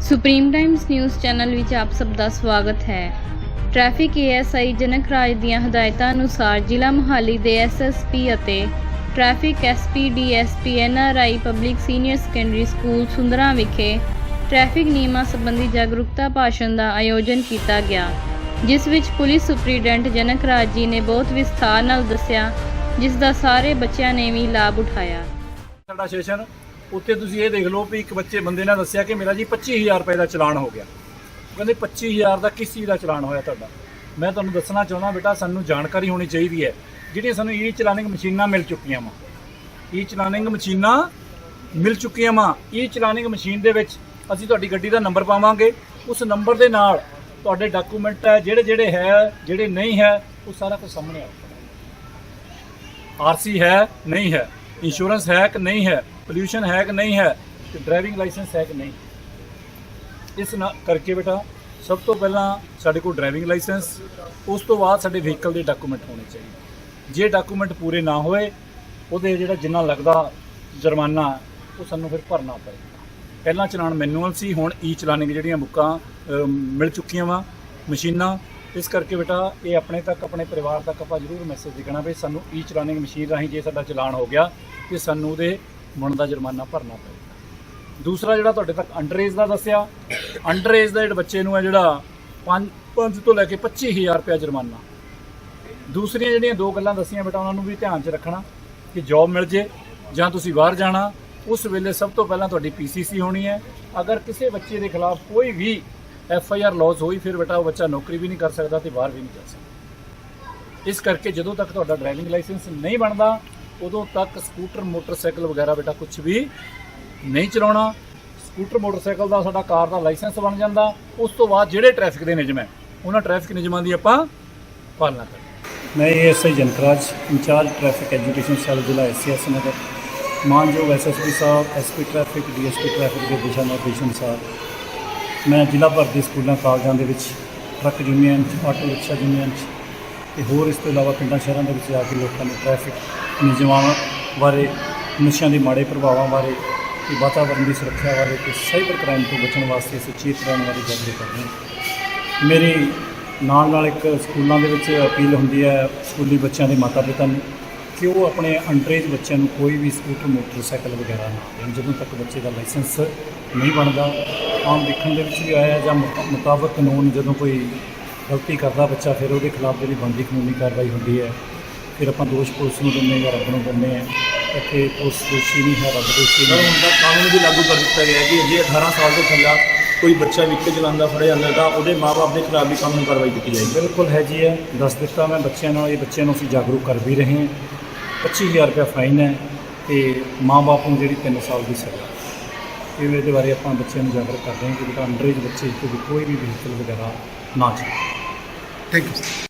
Supreme Times news channel ਵਿੱਚ ਆਪ ਸਭ ਦਾ ਸਵਾਗਤ ਹੈ। ਟ੍ਰੈਫਿਕ ਏਐਸਆਈ ਜਨਕ ਰਾਜ ਦੀਆਂ ਹਦਾਇਤਾਂ ਅਨੁਸਾਰ ਜ਼ਿਲ੍ਹਾ ਮੁਹਾਲੀ ਦੇ ਐਸਐਸਪੀ ਅਤੇ traffic SP DSP NRI public senior secondary school Sundra ਵਿਖੇ ਟ੍ਰੈਫਿਕ ਨਿਯਮਾਂ ਸੰਬੰਧੀ ਜਾਗਰੂਕਤਾ ਭਾਸ਼ਣ ਦਾ ਆਯੋਜਨ ਕੀਤਾ ਗਿਆ, ਜਿਸ ਵਿੱਚ ਪੁਲਿਸ ਸੁਪਰੀਡੈਂਟ ਜਨਕ ਰਾਜ ਜੀ ਨੇ ਬਹੁਤ ਵਿਸਥਾਰ ਨਾਲ ਦੱਸਿਆ, ਜਿਸ ਦਾ ਸਾਰੇ ਬੱਚਿਆਂ ਨੇ ਵੀ ਲਾਭ ਉਠਾਇਆ। ਸਾਡਾ ਸੈਸ਼ਨ ਉੱਤੇ ਤੁਸੀਂ ਇਹ ਦੇਖ ਲਓ ਵੀ ਇੱਕ ਬੱਚੇ, ਬੰਦੇ ਨੇ ਦੱਸਿਆ ਕਿ ਮੇਰਾ ਜੀ 25000 ਰੁਪਏ ਦਾ ਚਲਾਨ ਹੋ ਗਿਆ। ਉਹ ਕਹਿੰਦੇ 25000 ਦਾ ਕਿਸ ਚੀਜ਼ ਦਾ ਚਲਾਨ ਹੋਇਆ ਤੁਹਾਡਾ? ਮੈਂ ਤੁਹਾਨੂੰ ਦੱਸਣਾ ਚਾਹੁੰਦਾ ਬੇਟਾ, ਸਾਨੂੰ ਜਾਣਕਾਰੀ ਹੋਣੀ ਚਾਹੀਦੀ ਹੈ। ਜਿਹੜੀਆਂ ਸਾਨੂੰ ਈ ਚਲਾਨਿੰਗ ਮਸ਼ੀਨਾਂ ਮਿਲ ਚੁੱਕੀਆਂ ਵਾ। ਈ ਚਲਾਨਿੰਗ ਮਸ਼ੀਨਾਂ ਮਿਲ ਚੁੱਕੀਆਂ ਵਾ। ਈ ਚਲਾਨਿੰਗ ਮਸ਼ੀਨ ਦੇ ਵਿੱਚ ਅਸੀਂ ਤੁਹਾਡੀ ਗੱਡੀ ਦਾ ਨੰਬਰ ਪਾਵਾਂਗੇ। ਉਸ ਨੰਬਰ ਦੇ ਨਾਲ ਤੁਹਾਡੇ ਡਾਕੂਮੈਂਟ ਹੈ, ਜਿਹੜੇ ਜਿਹੜੇ ਹੈ, ਜਿਹੜੇ ਨਹੀਂ ਹੈ, ਉਹ ਸਾਰਾ ਕੁਝ ਸਾਹਮਣੇ ਆਊਗਾ। ਆਰਸੀ ਹੈ, ਨਹੀਂ ਹੈ। ਇੰਸ਼ੋਰੈਂਸ ਹੈ ਕਿ ਨਹੀਂ ਹੈ? ਪੋਲਿਊਸ਼ਨ ਹੈ ਕਿ ਨਹੀਂ ਹੈ? ਤੇ ਡਰਾਈਵਿੰਗ ਲਾਇਸੈਂਸ ਹੈ ਕਿ ਨਹੀਂ? ਇਸ ਨਾਲ ਕਰਕੇ ਬੇਟਾ, ਸਭ ਤੋਂ ਪਹਿਲਾਂ ਸਾਡੇ ਕੋਲ ਡਰਾਈਵਿੰਗ ਲਾਇਸੈਂਸ ਉਸ ਤੋਂ ਬਾਅਦ ਸਾਡੇ ਵਹੀਕਲ ਦੇ ਡਾਕੂਮੈਂਟ ਹੋਣੇ ਚਾਹੀਦੇ। ਜੇ ਡਾਕੂਮੈਂਟ ਪੂਰੇ ਨਾ ਹੋਏ, ਉਹਦੇ ਜਿਹੜਾ ਜਿੰਨਾ ਲੱਗਦਾ ਜੁਰਮਾਨਾ, ਉਹ ਸਾਨੂੰ ਫਿਰ ਭਰਨਾ ਪਏਗਾ। ਪਹਿਲਾਂ ਚਲਾਨ ਮੈਨੂਅਲ ਸੀ, ਹੁਣ ਈ ਚਲਾਨਿੰਗ ਜਿਹੜੀਆਂ ਬੁੱਕਾਂ ਮਿਲ ਚੁੱਕੀਆਂ ਵਾ, ਮਸ਼ੀਨਾਂ। ਇਸ ਕਰਕੇ ਬੇਟਾ, ਇਹ ਆਪਣੇ ਤੱਕ, ਆਪਣੇ ਪਰਿਵਾਰ ਤੱਕ ਆਪਾਂ ਜ਼ਰੂਰ ਮੈਸੇਜ ਦੇਣਾ ਵੀ ਸਾਨੂੰ ਈ ਚਲਾਨਿੰਗ ਮਸ਼ੀਨ ਰਾਹੀਂ ਜੇ ਸਾਡਾ ਚਲਾਨ ਹੋ ਗਿਆ ਕਿ ਸਾਨੂੰ ਉਹਦੇ ਮਨ ਜੁਰਮਾਨਾ ਭਰਨਾ ਪਏਗਾ। ਦੂਸਰਾ ਜਿਹੜਾ ਤੁਹਾਡੇ ਤੱਕ ਅੰਡਰ ਏਜ ਦਾ ਦੱਸਿਆ ਅੰਡਰ ਏਜ ਦਾ ਜਿਹੜੇ ਬੱਚੇ ਨੂੰ ਹੈ ਜਿਹੜਾ 5 5 ਤੋਂ ਲੈ ਕੇ 25000 ਰੁਪਏ ਜੁਰਮਾਨਾ। ਦੂਸਰੀਆਂ ਜਿਹੜੀਆਂ ਦੋ ਗੱਲਾਂ ਦੱਸੀਆਂ ਬੇਟਾ, ਉਹਨਾਂ ਨੂੰ ਵੀ ਧਿਆਨ 'ਚ ਰੱਖਣਾ ਕਿ ਜੌਬ ਮਿਲ ਜੇ ਜਾਂ ਤੁਸੀਂ ਬਾਹਰ ਜਾਣਾ, ਉਸ ਵੇਲੇ ਸਭ ਤੋਂ ਪਹਿਲਾਂ ਤੁਹਾਡੀ ਪੀਸੀਸੀ ਹੋਣੀ ਹੈ। ਅਗਰ ਕਿਸੇ ਬੱਚੇ ਦੇ ਖਿਲਾਫ ਕੋਈ ਵੀ ਐਫ ਆਈ ਆਰ ਲੌਸ ਹੋਈ, ਫਿਰ ਬੇਟਾ ਉਹ ਬੱਚਾ ਨੌਕਰੀ ਵੀ ਨਹੀਂ ਕਰ ਸਕਦਾ ਤੇ ਬਾਹਰ ਵੀ ਨਹੀਂ ਜਾ ਸਕਦਾ। ਇਸ ਕਰਕੇ ਜਦੋਂ ਤੱਕ ਤੁਹਾਡਾ ਡਰਾਈਵਿੰਗ ਲਾਇਸੈਂਸ ਨਹੀਂ ਬਣਦਾ ਉਦੋਂ ਤੱਕ ਸਕੂਟਰ ਮੋਟਰਸਾਈਕਲ ਵਗੈਰਾ ਬੇਟਾ ਕੁਝ ਵੀ ਨਹੀਂ ਚਲਾਉਣਾ। ਸਕੂਟਰ ਮੋਟਰਸਾਈਕਲ ਦਾ ਸਾਡਾ ਕਾਰ ਦਾ ਲਾਇਸੈਂਸ ਬਣ ਜਾਂਦਾ। ਉਸ ਤੋਂ ਬਾਅਦ ਜਿਹੜੇ ਟ੍ਰੈਫਿਕ ਦੇ ਨਿਯਮ ਹੈ ਉਹਨਾਂ ਟ੍ਰੈਫਿਕ ਨਿਯਮਾਂ ਦੀ ਆਪਾਂ ਪਾਲਣਾ ਕਰਨੀ ਮੈਂ ASI Janakraj incharge traffic education cell ਜ਼ਿਲ੍ਹਾ ਐਸਸੀਐਸ ਨਗਰ। ਮਾਨਯੋਗ ਐਸਐਸਪੀ ਸਾਹਿਬ ਐਸਪੀ ਟ੍ਰੈਫਿਕ ਡੀਐਸਪੀ ਟ੍ਰੈਫਿਕ ਦੇ ਦਿਸ਼ਾ ਨਿਰਦੇਸ਼ ਅਨੁਸਾਰ ਮੈਂ ਜ਼ਿਲ੍ਹਾ ਭਰ ਦੇ ਸਕੂਲਾਂ ਕਾਲਜਾਂ ਦੇ ਵਿੱਚ ਟਰੱਕ ਯੂਨੀਅਨ 'ਚ, ਆਟੋ ਰਿਕਸ਼ਾ ਯੂਨੀਅਨ 'ਚ ਤੇ ਹੋਰ ਇਸ ਤੋਂ ਇਲਾਵਾ ਪਿੰਡਾਂ ਸ਼ਹਿਰਾਂ ਦੇ ਵਿੱਚ ਜਾ ਕੇ ਲੋਕਾਂ ਨੂੰ ਟ੍ਰੈਫਿਕ ਨਿਯਮਾਂ ਬਾਰੇ, ਨਸ਼ਿਆਂ ਦੇ ਮਾੜੇ ਪ੍ਰਭਾਵਾਂ ਬਾਰੇ ਤੇ ਵਾਤਾਵਰਣ ਦੀ ਸੁਰੱਖਿਆ ਬਾਰੇ ਤੇ ਸਾਈਬਰ ਕ੍ਰਾਈਮ ਤੋਂ ਬਚਣ ਵਾਸਤੇ ਸੁਚੇਤ ਰਹਿਣ ਬਾਰੇ ਜਾਗਰੂਕ ਕਰਦੇ ਹਾਂ। ਮੇਰੀ ਨਾਲ ਨਾਲ ਇੱਕ ਸਕੂਲਾਂ ਦੇ ਵਿੱਚ ਅਪੀਲ ਹੁੰਦੀ ਹੈ ਸਕੂਲੀ ਬੱਚਿਆਂ ਦੇ ਮਾਤਾ-ਪਿਤਾ ਨੂੰ ਕਿ ਉਹ ਆਪਣੇ ਅੰਡਰੇਜ ਬੱਚਿਆਂ ਨੂੰ ਕੋਈ ਵੀ ਸਕੂਟਰ, ਮੋਟਰਸਾਈਕਲ ਵਗੈਰਾ ਨਾ ਦੇਣ, ਜਦੋਂ ਤੱਕ ਬੱਚੇ ਦਾ ਲਾਇਸੈਂਸ ਨਹੀਂ ਬਣਦਾ, ਆਮ ਦੇਖਣ ਦੇ ਵਿੱਚ ਵੀ ਆਇਆ ਜਾਂ ਮੁਤਾਬਕ ਕਾਨੂੰਨ ਜਦੋਂ ਕੋਈ ਗਲਤੀ ਕਰਦਾ ਬੱਚਾ, ਫਿਰ ਉਹਦੇ ਖਿਲਾਫ ਜਿਹੜੀ ਬਣਦੀ ਕਾਨੂੰਨੀ ਕਾਰਵਾਈ ਹੁੰਦੀ ਹੈ ਫਿਰ ਆਪਾਂ ਦੋਸ਼ ਪੁਲਿਸ ਨੂੰ ਦਿੰਦੇ ਜਾਂ ਰੱਬ ਨੂੰ ਦਿੰਦੇ ਆ ਇੱਥੇ ਪੁਲਿਸ ਦੋਸ਼ੀ ਨਹੀਂ ਹੈ ਰੱਬ ਦੋਸ਼ੀ ਨਹੀਂ ਹੈ। ਹੁਣ ਤੱਕ ਕਾਨੂੰਨ ਵੀ ਲਾਗੂ ਕਰ ਦਿੱਤਾ ਗਿਆ ਹੈ ਕਿ ਜੇ 18 ਸਾਲ ਤੋਂ ਥੱਲੇ ਕੋਈ ਬੱਚਾ ਵਹੀਕਲ ਚਲਾਉਂਦਾ ਫੜਿਆ ਜਾਂਦਾ ਤਾਂ ਉਹਦੇ ਮਾਪੇ ਦੇ ਖਿਲਾਫ ਵੀ ਕਾਨੂੰਨੀ ਕਾਰਵਾਈ ਕੀਤੀ ਜਾਏਗੀ। ਬਿਲਕੁਲ ਹੈ ਜੀ ਹੈ ਦੱਸ ਦਿੱਤਾ ਮੈਂ ਬੱਚਿਆਂ ਨਾਲ ਇਹ ਬੱਚਿਆਂ ਨੂੰ ਅਸੀਂ ਜਾਗਰੂਕ ਕਰ ਵੀ ਰਹੇ ਹਾਂ। 25000 ਰੁਪਏ ਫਾਈਨ ਹੈ ਤੇ ਮਾਂ-ਬਾਪ ਨੂੰ ਜਿਹੜੀ 3 ਸਾਲ ਦੀ ਸਜ਼ਾ। ਇਹ ਇਹਦੇ ਬਾਰੇ ਆਪਾਂ ਬੱਚਿਆਂ ਨੂੰ ਜਾਗਰੂਕ ਕਰਦੇ ਹਾਂ ਕਿ ਬੇਟਾ ਅੰਡਰੇਜ ਬੱਚੇ ਕੋਈ ਵੀ ਵਹੀਕਲ ਵਗੈਰਾ ਨਾ ਚਲਾਓ ਥੈਂਕ ਯੂ